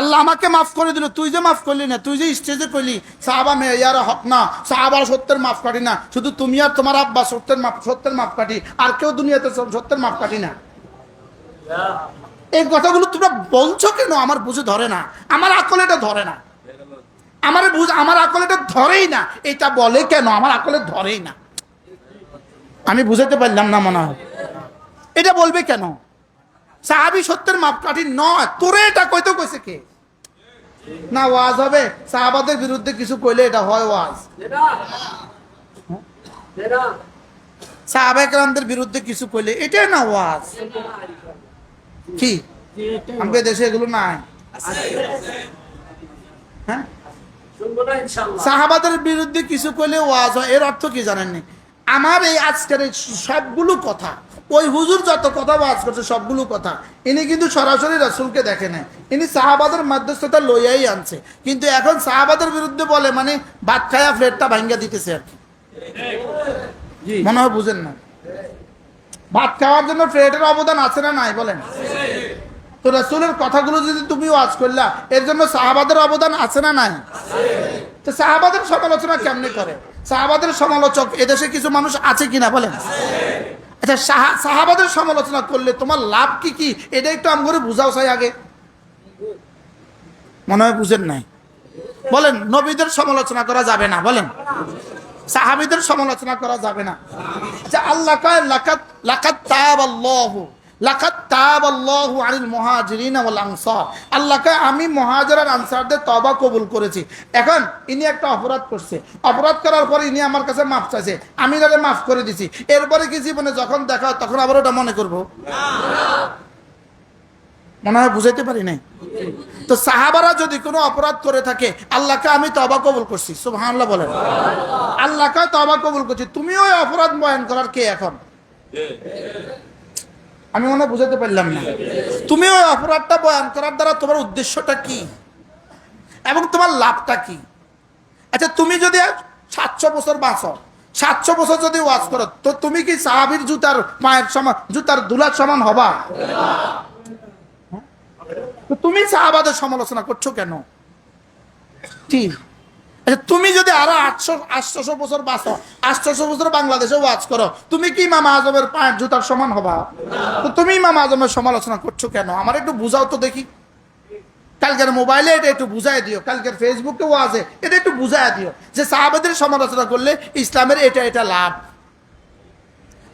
আল্লাহ আমাকে মাফ করে দিল, তুই যে মাফ করলি না, তুই যে স্টেজে করলি, সাহাবা মেয়ার হক না, সাহাবার সত্যের মাফ কাটি না, শুধু তুমি আর তোমার আব্বা সত্যের মাপ সত্যের মাফ কাটি, আর কেউ দুনিয়াতে সত্যের মাপ কাটি না। এই কথাগুলো তোমরা বলছো কেন? আমার বুঝে ধরে না, আমার আকল এটা ধরে না। আমার বুঝ, আমার আকল এটা ধরেই না, এটা বলে কেন? আমার আকলে ধরেই না। আমি বুঝাতে পারলাম না মনে হয়। এটা বলবে কেন? সাহাবি সত্যের মাপকাঠি নয়। তোরে এটা কইতে কইছে কে? না, ওয়াজ হবে। সাহাবাদের বিরুদ্ধে কিছু কইলে এটা হয় ওয়াজ। সাহাবাহামদের বিরুদ্ধে কিছু কইলে এটা না ওয়াজ। কি? আমাদের দেশে এগুলো নাই? হ্যাঁ? সাহাবাদের বিরুদ্ধে কিছু কইলে ওয়াজ হয়। এর অর্থ কি জানেননি? আমার এই আজকের এই সবগুলো কথা ওই হুজুর যত কথা ওয়াজ করছে সবগুলো কথা ইনি কিন্তু সরাসরি রসুলকে দেখে নেয়। ইনি সাহাবাদের মধ্যস্থতা লইয়াই আনছে। কিন্তু এখন সাহাবাদের বিরুদ্ধে বলে মানে ভাত খায়া ফ্লেটটা ভাঙ্গা দিতেছে আর কি। মনে হয় বুঝেন না। ভাত খাওয়ার জন্য ফ্লেটের অবদান আছে না নাই বলেন? তো রসুলের কথাগুলো যদি তুমি ওয়াজ করলা এর জন্য সাহাবাদের অবদান আছে না নাই? তো সাহাবাদের সমালোচনা কেমনে করে? সাহাবাদের সমালোচক এদেশে কিছু মানুষ আছে কিনা বলেন। আচ্ছা সাহাবাদের সমালোচনা করলে তোমার লাভ কি কি? এটা একটু আম করে বুঝাও চাই আগে। মনে হয় বুঝেন নাই। বলেন, নবীদের সমালোচনা করা যাবে না, বলেন। সাহাবিদের সমালোচনা করা যাবে না। আচ্ছা আল্লাহ আল্লাহু লাকাত তাব আল্লাহু আনিল মুহাজিরিন ওয়াল আনসার। আল্লাহ আমি কবুল করেছি। এখন ইনি একটা অপরাধ করছে। অপরাধ পরে ইনি আমার কাছে মাফ চাইছে। আমি মাফ দিছি। এরপরে কি জীবনে যখন দেখা তখন আবার ওটা মনে করব? মনে হয় বুঝাইতে পারি নাই? তো সাহাবারা যদি কোনো অপরাধ করে থাকে, আল্লাহকে আমি তবা কবুল করছি। সুবহানাল্লাহ বলেন। আল্লাহকে তবা কবুল করছি। তুমি ওই অপরাধ বয়ান করার কে এখন? আমি মনে বুঝাতে পারলাম না। তুমি ওই অপরাধটা বয়ান করার দ্বারা তোমার উদ্দেশ্যটা কি? এবং তোমার লাভটা কি? আচ্ছা তুমি যদি সাতশো বছর বাঁচো, সাতশো বছর যদি ওয়াজ করো, তো তুমি কি সাহাবির জুতার পায়ের সমান, জুতার দুলার সমান হবা? তুমি সাহাবাদের সমালোচনা করছ কেন? কি? আচ্ছা তুমি যদি আরও আটশো আটশোশো বছর বাঁচো, আটশোশো বছর বাংলাদেশে ওয়াজ করো, তুমি কি মামা আজমের পায়ের জুতার সমান হবা? তো তুমি মামা আজমের সমালোচনা করছ কেন? আমার একটু বুঝাও তো দেখি। কালকের মোবাইলে এটা একটু বুঝাই দিও, কালকের ফেসবুকে ওয়াজে এটা একটু বুঝাই দিও যে সাহাবেদের সমালোচনা করলে ইসলামের এটা এটা লাভ।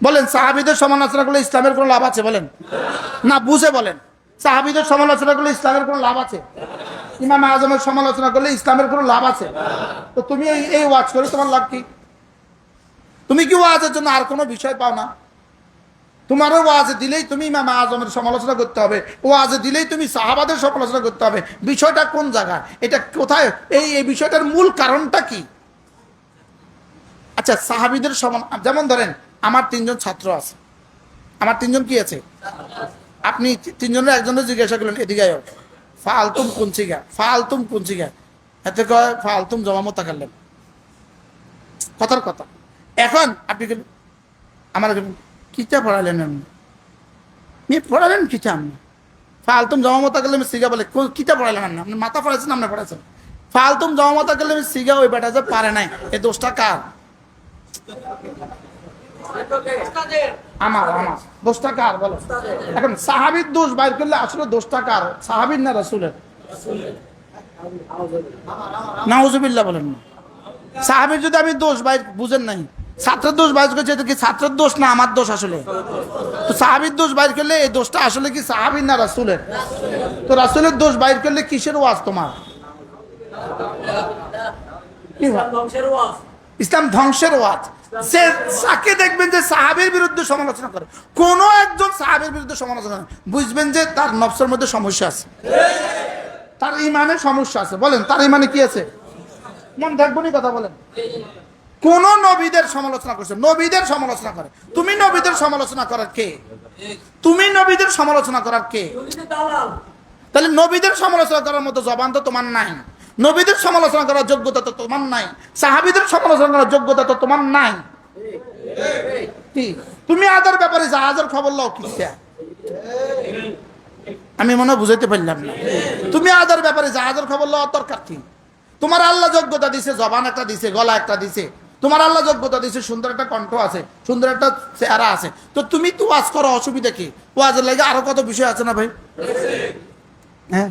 বলেন, সাহাবিদের সমালোচনা করলে ইসলামের কোনো লাভ আছে বলেন? না, বুঝে বলেন। সাহাবিদের সমালোচনা করলে ইসলামের কোনো লাভ আছে? ইমাম আজমের সমালোচনা করলে ইসলামের কোনো লাভ আছে? তো তুমি এই ওয়াজ করে তোমার লাভ কি? তুমি কি ওয়াজের জন্য আর কোনো বিষয় পাও না? তোমারও ওয়াজে দিলেই তুমি ইমাম আজমের সমালোচনা করতে হবে। ওয়াজে দিলেই তুমি সাহাবাদের সমালোচনা করতে হবে। বিষয়টা কোন জায়গায়? এটা কোথায়? এই এই বিষয়টার মূল কারণটা কি? আচ্ছা সাহাবিদের সমান, যেমন ধরেন, আমার তিনজন ছাত্র আছে। আমার তিনজন কি আছে? আপনি তিনজনের একজনের জিজ্ঞাসা করলেন, এদিকে ফালতুম কুঞ্চিগা ফালতুম কুঞ্চিগা এতে কয়, ফালতুম জমামত তাকালেন কথার কথা। এখন আপনি আমার কিতা পড়ালেন আপনি। পড়ালেন কিতা আপনি? ফালতুম জমামতা গেলে সিগা বলে, "কো- কিতা পড়ালেন আপনি? আপনি মাথা পড়াইছেন আপনি পড়াইছেন? ফালতুম জমামতা গেলে সিগা ওই বেটা যে পারে নাই। এই দোষটা কার? আমার আমার। দোষটা কার, বলো? এখন সাহাবির দোষ বাইর করলে আসলে দোষটা কার? সাহাবির না রাসুলের? নাউজুবিল্লাহ বলেন না। সাহাবির যদি আমি দোষ বাইর, বুঝেন নাই। ছাত্রের দোষ বাইর করছে, এটা কি ছাত্রের দোষ না আমার দোষ আসলে? তো সাহাবির দোষ বাইর করলে এই দোষটা আসলে কি সাহাবির না রাসুলের? তো রাসুলের দোষ বাইর করলে কিসের ওয়াজ তোমার? ইসলাম ধ্বংসের ওয়াজ। সে যাকে দেখবেন যে সাহাবের বিরুদ্ধে সমালোচনা করে, কোন একজন সাহাবের বিরুদ্ধে সমালোচনা বুঝবেন যে তার নফসের মধ্যে সমস্যা আছে। তার ইমানে সমস্যা আছে। বলেন, তার ইমানে কি আছে? মন থাকব কথা বলেন। কোন নবীদের সমালোচনা করছে? নবীদের সমালোচনা করে। তুমি নবীদের সমালোচনা করার কে? তুমি নবীদের সমালোচনা করার কে? তাহলে নবীদের সমালোচনা করার মতো জবান তো তোমার নাই। নবীদের সমালোচনা করার যোগ্যতা তো তোমার নাই। সাহাবিদের সমালোচনা করার যোগ্যতা তো তোমার নাই। তুমি আদার ব্যাপারে জাহাজের খবর লও কি আমি মনে বুঝাইতে পারলাম না। তুমি আদার ব্যাপারে জাহাজের খবর লওয়ার দরকার কি? তোমার আল্লাহ যোগ্যতা দিছে, জবান একটা দিছে, গলা একটা দিছে। তোমার আল্লাহ যোগ্যতা দিছে, সুন্দর একটা কণ্ঠ আছে, সুন্দর একটা চেহারা আছে। তো তুমি তো ওয়াজ করো, অসুবিধা কি? ওয়াজের লাগে আরও কত বিষয় আছে না ভাই? হ্যাঁ?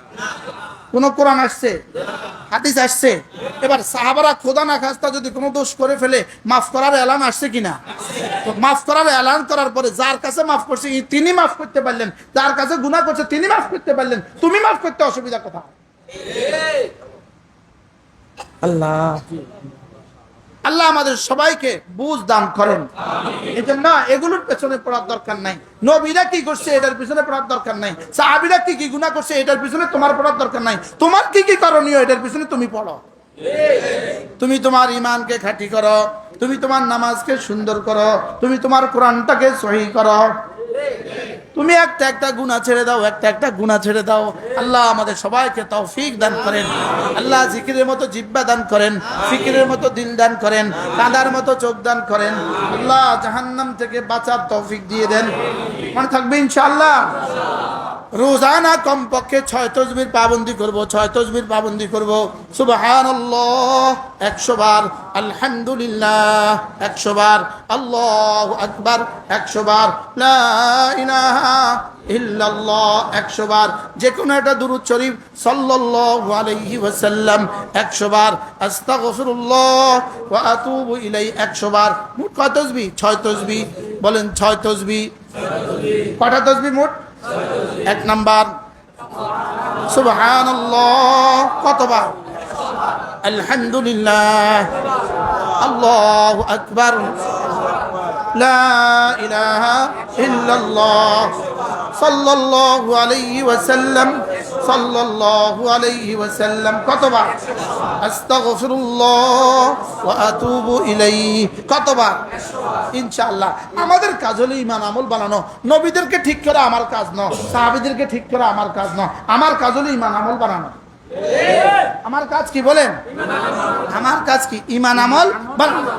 কোন কোরআন আসছে, হাদিস আসছে, এবার সাহাবারা খোদা না খাস্তা যদি কোনো দোষ করে ফেলে, মাফ করার এলান আসছে কিনা? মাফ করার এলান করার পরে যার কাছে মাফ করছে তিনি মাফ করতে পারলেন, যার কাছে গুণা করছে, তিনি মাফ করতে পারলেন, তুমি মাফ করতে অসুবিধা কথা। আল্লাহ। আল্লাহ আমাদের সবাইকে বুঝ দান করেন। এই জন্য এগুলোর পেছনে পড়ার দরকার নাই। নবীরা কি করছে, এটার পিছনে পড়ার দরকার নাই। সাহাবিরা কি কি গুণা করছে, এটার পিছনে তোমার পড়ার দরকার নাই। তোমার কি কি করণীয়, এটার পিছনে তুমি পড়ো। তুমি তোমার ইমানকে খাঁটি করো, তুমি তোমার নামাজকে সুন্দর করো, তুমি তোমার কোরআনটাকে সহি করো। তুমি একটা একটা গুণা ছেড়ে দাও, একটা একটা গুণা ছেড়ে দাও। আল্লাহ আমাদের সবাইকে তৌফিক দান করেন। আল্লাহ জিকিরের মতো জিব্বা দান করেন, ফিকিরের মতো দিন দান করেন, কাঁদার মতো চোখ দান করেন। আল্লাহ জাহান্নাম থেকে বাঁচার তৌফিক দিয়ে দেন। মানে থাকবে ইনশাআল্লাহ? রোজানা কমপক্ষে ছয় তসবির পাবন্দি করব, ছয় তসবির পাবন্দি করব। সুবহান একশো বার আলহামদুলিল্লাহ, একশো বার আল্লাহ আকবার, একশো বার একশো বার যে কোনো একটা একশো বার ছয় তসবি বলেন ছয় তসবি কটা তসবি মোট? এক নাম্বার সুবহানাল্লাহ কতবার? আলহামদুলিল্লাহ আল্লাহ আকবর ইলাহা ইল্লাল্লাহ সাল্লাল্লাহু আলাইহি ওয়াসাল্লাম সাল্লাল্লাহু আলাইহি ওয়াসাল্লাম কতবার? আস্তাগফিরুল্লাহ ওয়া আতুবু ইলাইহি। কতবার? ইনশাআল্লাহ। আমাদের কাজ হলো ইমান আমল বানানো। নবীদেরকে ঠিক করা আমার কাজ ন সাহাবীদেরকে ঠিক করা আমার কাজ ন আমার কাজ হলো ইমান আমল বানানো। আমার কাজ কি বলেন? আমার কাজ কি? ইমান আমল বানানো।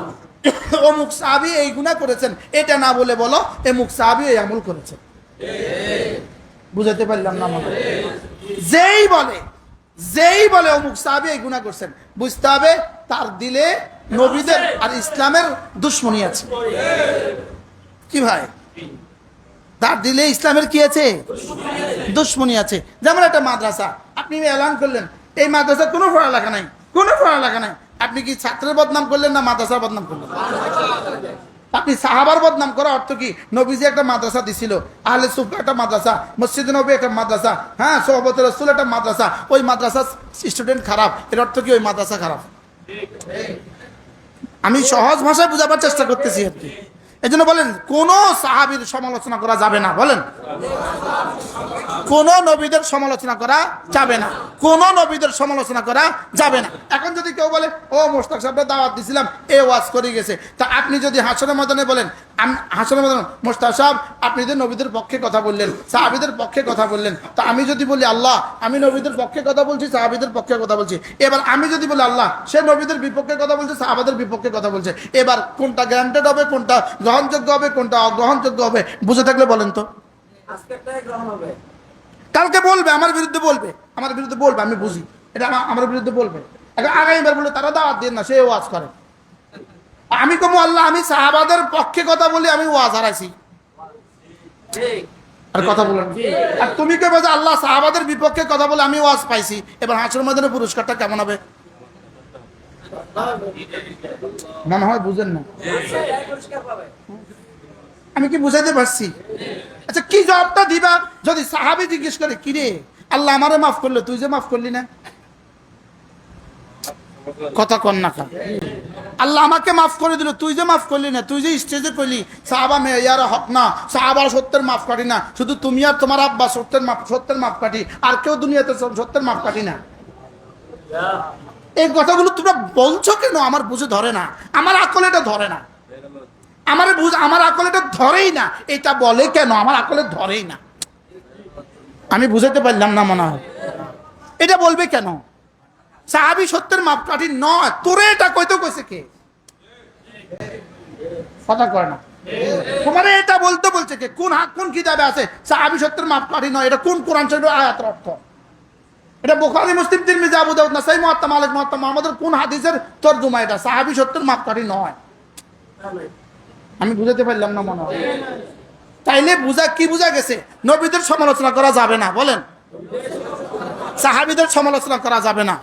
অমুক সাহাবি এই গুণা করেছেন, এটা না বলে বলো, এমুক সাহাবি এই আমল করেছেন বুঝাতে পারলাম না আমাকে? যেই বলে যেই বলে অমুক সাহাবি এই গুণা করছেন, বুঝতে হবে তার দিলে নবীদের আর ইসলামের দুশ্মনী আছে। কি ভাই? তার দিলে ইসলামের কি আছে? দুশ্মনী আছে। যেমন একটা মাদ্রাসা, আপনি এলান করলেন, এই মাদ্রাসার কোনো পড়ালেখা নাই, কোনো পড়ালেখা নাই। আপনি কি ছাত্রের বদনাম করলেন না মাদ্রাসার বদনাম করলেন? আপনি সাহাবার বদনাম করা অর্থ কি? নবীজি একটা মাদ্রাসা দিছিল, আহলে সুফা একটা মাদ্রাসা, মসজিদ নবী একটা মাদ্রাসা হ্যাঁ সোহবত রসুল একটা মাদ্রাসা, ওই মাদ্রাসা স্টুডেন্ট খারাপ, এর অর্থ কি ওই মাদ্রাসা খারাপ? আমি সহজ ভাষায় বোঝাবার চেষ্টা করতেছি আর কি। এই জন্য বলেন, কোন সাহাবির সমালোচনা করা যাবে না, বলেন। কোন নবীদের সমালোচনা করা যাবে না, কোন নবীদের সমালোচনা করা যাবে না। এখন যদি কেউ বলে, ও মোস্তাক সাহেবের দাওয়াত দিছিলাম, এ ওয়াজ করে গেছে। তা আপনি যদি হাসনের ময়দানে বলেন হাসনের ময়দানে মোস্তাক সাহেব, আপনি যে নবীদের পক্ষে কথা বললেন, সাহাবিদের পক্ষে কথা বললেন, তা আমি যদি বলি, আল্লাহ, আমি নবীদের পক্ষে কথা বলছি, সাহাবিদের পক্ষে কথা বলছি। এবার আমি যদি বলি, আল্লাহ, সে নবীদের বিপক্ষে কথা বলছে, সাহাবাদের বিপক্ষে কথা বলছে। এবার কোনটা গ্রান্টেড হবে, কোনটা গ্রহণযোগ্য হবে কোনটা অগ্রহণযোগ্য হবে বুঝে থাকলে বলেন তো। কালকে বলবে আমার বিরুদ্ধে বলবে আমার বিরুদ্ধে বলবে আমি বুঝি। এটা আমার- বিরুদ্ধে বলবে। এখন আগামীবার বলে তারা দাওয়াত দেন না সে ওয়াজ করে। আমি কমু আল্লাহ আমি সাহাবাদের পক্ষে কথা বলি আমি ওয়াজ হারাইছি। আর কথা বলেন আর তুমি কে বলছো আল্লাহ সাহাবাদের বিপক্ষে কথা বলে আমি ওয়াজ পাইছি। এবার হাসর ময়দানে পুরস্কারটা কেমন হবে? মনে হয় বুঝেন না। আমি কি বুঝাইতে পারছি? আচ্ছা কি জবাবটা দিবা যদি সাহাবি জিজ্ঞেস করে, কি রে, আল্লাহ আমারে মাফ করল, তুই যে মাফ করলি না? কথা কন না আল্লাহ আমাকে মাফ করে দিল, তুই যে মাফ করলি না, তুই যে স্টেজে করলি সাহাবা মেয়ার হক না, সাহাবার সত্যের মাফ কাটি না, শুধু তুমি আর তোমার আব্বা সত্যের মাফ সত্যের মাফ কাটি, আর কেউ দুনিয়াতে সত্যের মাফ কাটি না। এই কথাগুলো তোমরা বলছো কেন? আমার বুঝে ধরে না। আমার আকলে এটা ধরে না। আমার বুঝ আমার আকলে এটা ধরেই না। এটা বলে কেন? আমার আকলে ধরেই না। আমি বুঝাতে পারলাম না মনে হয়। এটা বলবে কেন? সাহাবি সত্যের মাপকাঠি নয়। তোরে এটা কইতে কইছে কে? কথা কয় না। তোমার এটা বলতে বলছে কে? কোন হাত কোন কিতাবে আছে? সাহাবি সত্যের মাপকাঠি নয়। এটা কোন কোরআন শরীফের আয়াতের অর্থ? এটা বোখারি, মুসলিম, তিরমিজি, আবু দাউদ, নাসাই মুহাত্তা মালিক মুহাত্তা আমাদের কোন হাদিসের তরজমা এটা? সাহাবি সত্যের মাপকাঠি নয়। আমি বুঝাতে পারলাম না মনে হয়। তাইলে বুঝা, কি বুঝা গেছে? নবীদের সমালোচনা করা যাবে না, বলেন। সাহাবিদের সমালোচনা করা যাবে না।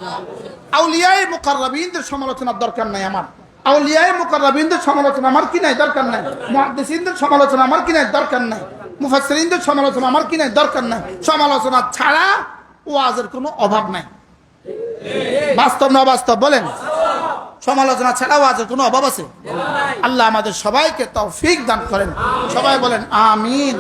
আউলিয়ায় মুকাররাবিনদের সমালোচনার দরকার নাই আমার। আউলিয়ায় মুকাররাবিনদের সমালোচনা আমার কি নাই? দরকার নাই। মুহাদ্দিসিনদের সমালোচনা আমার কি নাই? দরকার নাই। মুফাসসিরিনদের সমালোচনা আমার কি নাই? দরকার নাই। সমালোচনা ছাড়া ওয়াজের কোনো অভাব নাই। বাস্তব না বাস্তব বলেন? সমালোচনা ছাড়া ওয়াজের কোনো অভাব আছে? আল্লাহ আমাদের সবাইকে তৌফিক দান করেন। সবাই বলেন, আমিন।